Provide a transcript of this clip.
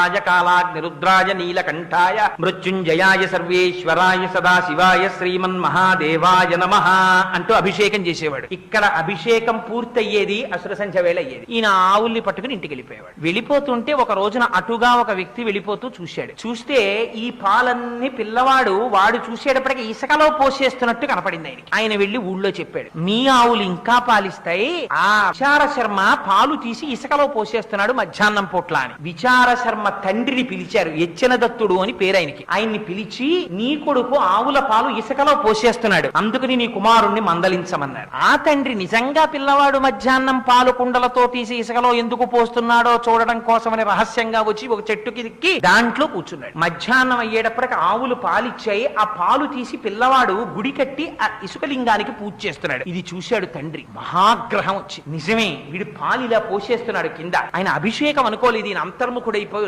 రాజ కాలాగ్ని రుద్రాయ నీలకంఠాయ మృత్యుంజయాయ సర్వేశ్వరాయ సదాశివాయ శ్రీమన్ మహాదేవాయ నమ అంటూ అభిషేకం చేసేవాడు. ఇక్కడ అభిషేకం పూర్తయ్యేది అసుర సంఖ్య వేళ అయ్యేది. ఈయన ఆవుల్ని పట్టుకుని ఇంటికి వెళ్ళిపోయేవాడు. వెళ్ళిపోతుంటే ఒక రోజున అటుగా ఒక వ్యక్తి వెళ్ళిపోతూ చూశాడు. చూస్తే ఈ పాలన్నీ పిల్లవాడు వాడు చూసేటప్పటికి ఇసుకలో పోసేస్తున్నట్టు కనపడింది ఆయనకి. ఆయన వెళ్ళి ఊళ్ళో చెప్పాడు. మీ ఆవులు ఇంకా పాలిస్తాయి. ఆ విచార శర్మ పాలు తీసి ఇసుకలో పోసేస్తున్నాడు మధ్యాహ్నం పూట్ల అని. విచార శర్మ తండ్రిని పిలిచారు ఎచ్చిన దత్తుడు అని పేరు ఆయనకి ఆయన్ని పిలిచి నీ కొడుకు ఆవుల పాలు ఇసుకలో పోసేస్తున్నాడు అందుకని నీ కుమారుణ్ణి మందలించమన్నారు ఆ తండ్రి నిజంగా పిల్లవాడు మధ్యాహ్నం పాలు కుండలతో తీసి ఇసుకలో ఎందుకు పోస్తున్నాడో చూడడం కోసమని రహస్యంగా వచ్చి ఒక చెట్టుకి దిక్కి దాంట్లో కూర్చున్నాడు. మధ్యాహ్నం అయ్యేటప్పటికి ఆవులు పాలిచ్చాయి ఆ పాలు తీసి పిల్లవాడు గుడి కట్టి ఆ ఇసుక లింగానికి పూజ చేస్తున్నాడు. ఇది చూశాడు తండ్రి. మహాగ్రహం వచ్చి నిజమే వీడు పాలు ఇలా పోసేస్తున్నాడు కింద. ఆయన అభిషేకం అనుకోలేదు ఈయన అంతర్ముఖుడైపోయి